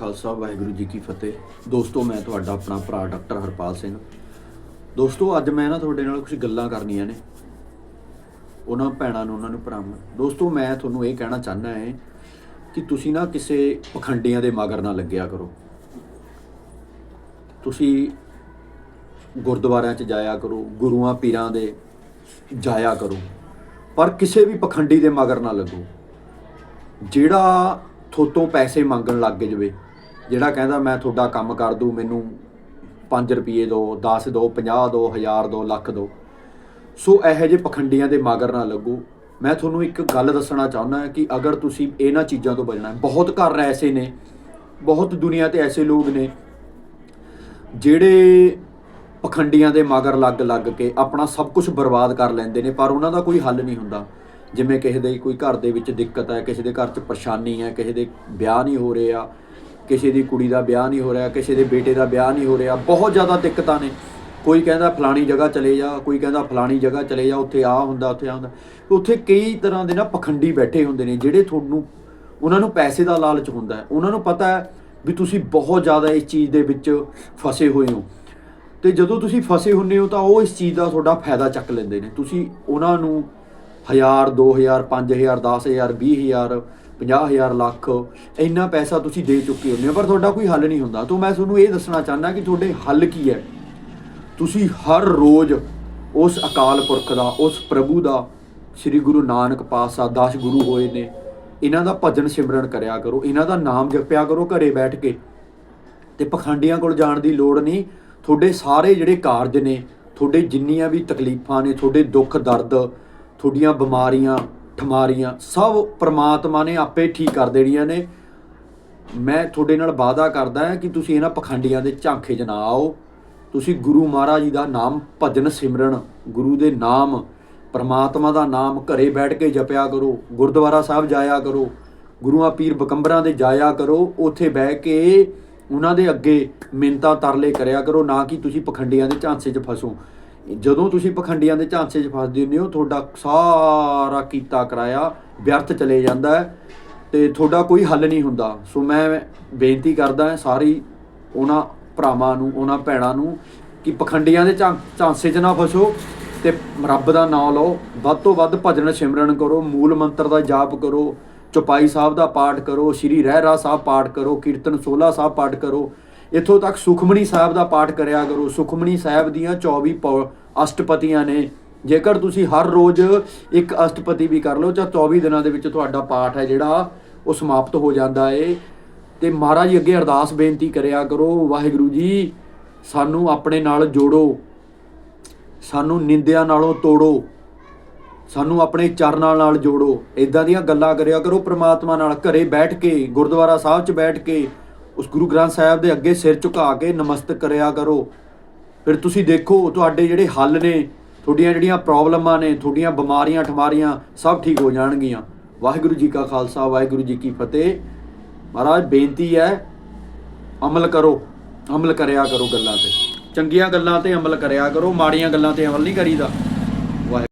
ਖਾਲਸਾ, ਵਾਹਿਗੁਰੂ ਜੀ ਕੀ ਫਤਿਹ। ਦੋਸਤੋ, ਮੈਂ ਤੁਹਾਡਾ ਆਪਣਾ ਭਰਾ ਡਾਕਟਰ ਹਰਪਾਲ ਸਿੰਘ। ਦੋਸਤੋ, ਅੱਜ ਮੈਂ ਨਾ ਤੁਹਾਡੇ ਨਾਲ ਕੁਝ ਗੱਲਾਂ ਕਰਨੀਆਂ ਨੇ। ਉਹਨਾਂ ਭੈਣਾਂ ਨੂੰ, ਉਹਨਾਂ ਨੂੰ ਭਰਾਵਾਂ ਦੋਸਤੋ, ਮੈਂ ਤੁਹਾਨੂੰ ਇਹ ਕਹਿਣਾ ਚਾਹੁੰਦਾ ਹੈ ਕਿ ਤੁਸੀਂ ਨਾ ਕਿਸੇ ਪਖੰਡੀਆਂ ਦੇ ਮਗਰ ਨਾ ਲੱਗਿਆ ਕਰੋ। ਤੁਸੀਂ ਗੁਰਦੁਆਰਿਆਂ 'ਚ ਜਾਇਆ ਕਰੋ, ਗੁਰੂਆਂ ਪੀਰਾਂ ਦੇ ਜਾਇਆ ਕਰੋ। ਪਰ ਕਿਸੇ ਵੀ ਪਖੰਡੀ ਦੇ ਮਗਰ ਨਾ ਲੱਗੋ। ਜਿਹੜਾ ਥੋਤੋਂ ਪੈਸੇ ਮੰਗਣ ਲੱਗ ਜਵੇ ਜਿਹੜਾ ਕਹਿੰਦਾ ਮੈਂ ਤੁਹਾਡਾ ਕੰਮ ਕਰ ਦੂੰ, ਮੈਨੂੰ 5 ਰੁਪਏ ਦਿਓ 10 ਦਿਓ 50 ਦੋ 1000 ਦਿਓ ਲੱਖ ਦਿਓ ਸੋ ਇਹੋ ਜਿਹੇ ਪਖੰਡੀਆਂ ਦੇ ਮਗਰ ਨਾ ਲੱਗੋ। ਮੈਂ ਤੁਹਾਨੂੰ ਇੱਕ ਗੱਲ ਦੱਸਣਾ ਚਾਹੁੰਦਾ ਕਿ ਅਗਰ ਤੁਸੀਂ ਇਹਨਾਂ ਚੀਜ਼ਾਂ ਤੋਂ ਬਚਣਾ ਹੈ, ਬਹੁਤ ਘਰ ਐਸੇ ਨੇ, ਬਹੁਤ ਦੁਨੀਆ ਤੇ ਐਸੇ ਲੋਕ ਨੇ, ਜਿਹੜੇ ਪਖੰਡੀਆਂ ਦੇ ਮਗਰ ਲੱਗ ਲੱਗ ਕੇ ਆਪਣਾ ਸਭ ਕੁਝ ਬਰਬਾਦ ਕਰ ਲੈਂਦੇ ਨੇ, ਪਰ ਉਹਨਾਂ ਦਾ ਕੋਈ ਹੱਲ ਨਹੀਂ ਹੁੰਦਾ। ਜਿਵੇਂ ਕਿਸੇ ਦੇ ਕੋਈ ਘਰ ਦੇ ਵਿੱਚ ਦਿੱਕਤ ਹੈ, ਕਿਸੇ ਦੇ ਘਰ 'ਚ ਪਰੇਸ਼ਾਨੀ ਹੈ, ਕਿਸੇ ਦੇ ਵਿਆਹ ਨਹੀਂ ਹੋ ਰਿਹਾ ਕਿਸੇ ਦੀ ਕੁੜੀ ਦਾ ਵਿਆਹ ਨਹੀਂ ਹੋ ਰਿਹਾ, ਕਿਸੇ ਦੇ ਬੇਟੇ ਦਾ ਵਿਆਹ ਨਹੀਂ ਹੋ ਰਿਹਾ, ਬਹੁਤ ਜ਼ਿਆਦਾ ਦਿੱਕਤਾਂ ਨੇ। ਕੋਈ ਕਹਿੰਦਾ ਫਲਾਣੀ ਜਗ੍ਹਾ ਚਲੇ ਜਾ, ਕੋਈ ਕਹਿੰਦਾ ਫਲਾਣੀ ਜਗ੍ਹਾ ਚਲੇ ਜਾ, ਉੱਥੇ ਆ ਹੁੰਦਾ, ਉੱਥੇ ਆ ਹੁੰਦਾ। ਉੱਥੇ ਕਈ ਤਰ੍ਹਾਂ ਦੇ ਨਾ ਪਖੰਡੀ ਬੈਠੇ ਹੁੰਦੇ ਨੇ, ਜਿਹੜੇ ਤੁਹਾਨੂੰ, ਉਹਨਾਂ ਨੂੰ ਪੈਸੇ ਦਾ ਲਾਲਚ ਹੁੰਦਾ ਹੈ। ਉਹਨਾਂ ਨੂੰ ਪਤਾ ਹੈ ਵੀ ਤੁਸੀਂ ਬਹੁਤ ਜ਼ਿਆਦਾ ਇਸ ਚੀਜ਼ ਦੇ ਵਿੱਚ ਫਸੇ ਹੋਏ ਹੋ। ਤੇ ਜਦੋਂ ਤੁਸੀਂ ਫਸੇ ਹੁੰਨੇ ਹੋ, ਤਾਂ ਉਹ ਇਸ ਚੀਜ਼ ਦਾ ਤੁਹਾਡਾ ਫਾਇਦਾ ਚੱਕ ਲੈਂਦੇ ਨੇ। ਤੁਸੀਂ ਉਹਨਾਂ ਨੂੰ 1000 2000 5000 10000 20000 50000 ਲੱਖ ਇੰਨਾ ਪੈਸਾ ਤੁਸੀਂ ਦੇ ਚੁੱਕੇ ਹੁੰਦੇ ਹੋ, ਪਰ ਤੁਹਾਡਾ ਕੋਈ ਹੱਲ ਨਹੀਂ ਹੁੰਦਾ। ਤਾਂ ਮੈਂ ਤੁਹਾਨੂੰ ਇਹ ਦੱਸਣਾ ਚਾਹੁੰਦਾ ਕਿ ਤੁਹਾਡੇ ਹੱਲ ਕੀ ਹੈ? ਤੁਸੀਂ ਹਰ ਰੋਜ਼ ਉਸ ਅਕਾਲ ਪੁਰਖ ਦਾ, ਉਸ ਪ੍ਰਭੂ ਦਾ, ਸ੍ਰੀ ਗੁਰੂ ਨਾਨਕ ਪਾਤਸ਼ਾਹ ਦਸ ਗੁਰੂ ਹੋਏ ਨੇ, ਇਹਨਾਂ ਦਾ ਭਜਨ ਸਿਮਰਨ ਕਰਿਆ ਕਰੋ, ਇਹਨਾਂ ਦਾ ਨਾਮ ਜਪਿਆ ਕਰੋ ਘਰੇ ਬੈਠ ਕੇ। ਤੇ ਪਖੰਡੀਆਂ ਕੋਲ ਜਾਣ ਦੀ ਲੋੜ ਨਹੀਂ। ਤੁਹਾਡੇ ਸਾਰੇ ਜਿਹੜੇ ਕਾਰਜ ਨੇ, ਤੁਹਾਡੇ ਜਿੰਨੀਆਂ ਵੀ ਤਕਲੀਫਾਂ ਨੇ, ਤੁਹਾਡੇ ਦੁੱਖ ਦਰਦ, ਤੁਹਾਡੀਆਂ ਬਿਮਾਰੀਆਂ ਠਮਾਰੀਆਂ। ਸਭ ਪ੍ਰਮਾਤਮਾ ਨੇ ਆਪੇ ਠੀਕ ਕਰ ਦੇਣੀਆਂ ਨੇ। ਮੈਂ ਤੁਹਾਡੇ ਨਾਲ ਵਾਅਦਾ ਕਰਦਾ ਹਾਂ ਕਿ ਤੁਸੀਂ ਇਹਨਾਂ ਪਖੰਡੀਆਂ ਦੇ ਝਾਂਖੇ 'ਚ ਨਾ ਆਓ। ਤੁਸੀਂ ਗੁਰੂ ਮਹਾਰਾਜ ਜੀ ਦਾ ਨਾਮ ਭਜਨ ਸਿਮਰਨ, ਗੁਰੂ ਦੇ ਨਾਮ, ਪਰਮਾਤਮਾ ਦਾ ਨਾਮ ਘਰੇ ਬੈਠ ਕੇ ਜਪਿਆ ਕਰੋ, ਗੁਰਦੁਆਰਾ ਸਾਹਿਬ ਜਾਇਆ ਕਰੋ, ਗੁਰੂਆਂ ਪੀਰ ਬਕੰਬਰਾਂ ਦੇ ਜਾਇਆ ਕਰੋ, ਉੱਥੇ ਬਹਿ ਕੇ ਉਹਨਾਂ ਦੇ ਅੱਗੇ ਮਿੰਤਾ ਤਰਲੇ ਕਰਿਆ ਕਰੋ, ਨਾ ਕਿ ਤੁਸੀਂ ਪਖੰਡੀਆਂ ਦੇ ਝਾਂਸੇ 'ਚ ਫਸੋ। ਜਦੋਂ ਤੁਸੀਂ ਪਖੰਡੀਆਂ ਦੇ ਝਾਂਸੇ 'ਚ ਫਸਦੇ ਹੁੰਦੇ ਹੋ, ਤੁਹਾਡਾ ਸਾਰਾ ਕੀਤਾ ਕਰਾਇਆ ਵਿਅਰਥ ਚਲੇ ਜਾਂਦਾ ਹੈ ਤੇ ਤੁਹਾਡਾ ਕੋਈ ਹੱਲ ਨਹੀਂ ਹੁੰਦਾ। ਸੋ ਮੈਂ ਬੇਨਤੀ ਕਰਦਾ ਸਾਰੀ ਉਹਨਾਂ ਭਰਾਵਾਂ ਨੂੰ, ਉਹਨਾਂ ਭੈਣਾਂ ਨੂੰ ਕਿ ਪਖੰਡੀਆਂ ਦੇ ਝਾਂ- ਝਾਂਸੇ 'ਚ ਨਾ ਫਸੋ ਤੇ ਰੱਬ ਦਾ ਨਾਮ ਲਓ। ਵੱਧ ਤੋਂ ਵੱਧ ਭਜਨ ਸਿਮਰਨ ਕਰੋ, ਮੂਲ ਮੰਤਰ ਦਾ ਜਾਪ ਕਰੋ, ਚੁਪਾਈ ਸਾਹਿਬ ਦਾ ਪਾਠ ਕਰੋ, ਸ਼੍ਰੀ ਰਹਿਰਾ ਸਾਹਿਬ ਪਾਠ ਕਰੋ, ਕੀਰਤਨ 16 ਸਾਹਿਬ ਪਾਠ ਕਰੋ। ਇੱਥੋਂ ਤੱਕ ਸੁਖਮਣੀ ਸਾਹਿਬ ਦਾ ਪਾਠ ਕਰਿਆ ਕਰੋ। ਸੁਖਮਣੀ ਸਾਹਿਬ ਦੀਆਂ 24 ਪੌ- ਅਸ਼ਟਪਦੀਆਂ ਨੇ। ਜੇਕਰ ਤੁਸੀਂ ਹਰ ਰੋਜ਼ ਇੱਕ ਅਸ਼ਟਪਦੀ ਵੀ ਕਰ ਲਓ, ਤਾਂ 24 ਦਿਨਾਂ ਦੇ ਵਿੱਚ ਤੁਹਾਡਾ ਪਾਠ ਹੈ ਜਿਹੜਾ, ਉਹ ਸਮਾਪਤ ਹੋ ਜਾਂਦਾ ਏ। ਤੇ ਮਹਾਰਾਜ ਅੱਗੇ ਅਰਦਾਸ ਬੇਨਤੀ ਕਰਿਆ ਕਰੋ, ਵਾਹਿਗੁਰੂ ਜੀ, ਸਾਨੂੰ ਆਪਣੇ ਨਾਲ ਜੋੜੋ। ਸਾਨੂੰ ਨਿੰਦਿਆ ਨਾਲੋਂ ਤੋੜੋ। ਸਾਨੂੰ ਆਪਣੇ ਚਰਨਾਂ ਨਾਲ ਜੋੜੋ। ਇਦਾਂ ਦੀਆਂ ਗੱਲਾਂ ਕਰਿਆ ਕਰੋ, ਪ੍ਰਮਾਤਮਾ ਨਾਲ ਘਰੇ ਬੈਠ ਕੇ, ਗੁਰਦੁਆਰਾ ਸਾਹਿਬ 'ਚ ਬੈਠ ਕੇ ਉਸ ਗੁਰੂ ਗ੍ਰੰਥ ਸਾਹਿਬ ਦੇ ਅੱਗੇ ਸਿਰ ਝੁਕਾ ਕੇ ਨਮਸਤਕ ਕਰਿਆ ਕਰੋ। ਫਿਰ ਤੁਸੀਂ ਦੇਖੋ, ਤੁਹਾਡੇ ਜਿਹੜੇ ਹੱਲ ਨੇ, ਤੁਹਾਡੀਆਂ ਜਿਹੜੀਆਂ ਪ੍ਰੋਬਲਮਾਂ ਨੇ, ਤੁਹਾਡੀਆਂ ਬਿਮਾਰੀਆਂ, ਠਮਾਰੀਆਂ, ਸਭ ਠੀਕ ਹੋ ਜਾਣਗੀਆਂ। ਵਾਹਿਗੁਰੂ ਜੀ ਕਾ ਖਾਲਸਾ, ਵਾਹਿਗੁਰੂ ਜੀ ਕੀ ਫਤਿਹ। ਮਹਾਰਾਜ, ਬੇਨਤੀ ਹੈ, ਅਮਲ ਕਰੋ, ਅਮਲ ਕਰਿਆ ਕਰੋ ਗੱਲਾਂ ਤੇ। ਚੰਗੀਆਂ ਗੱਲਾਂ ਤੇ ਅਮਲ ਕਰਿਆ ਕਰੋ, ਮਾੜੀਆਂ ਗੱਲਾਂ ਤੇ ਅਮਲ ਨਹੀਂ ਕਰੀਦਾ।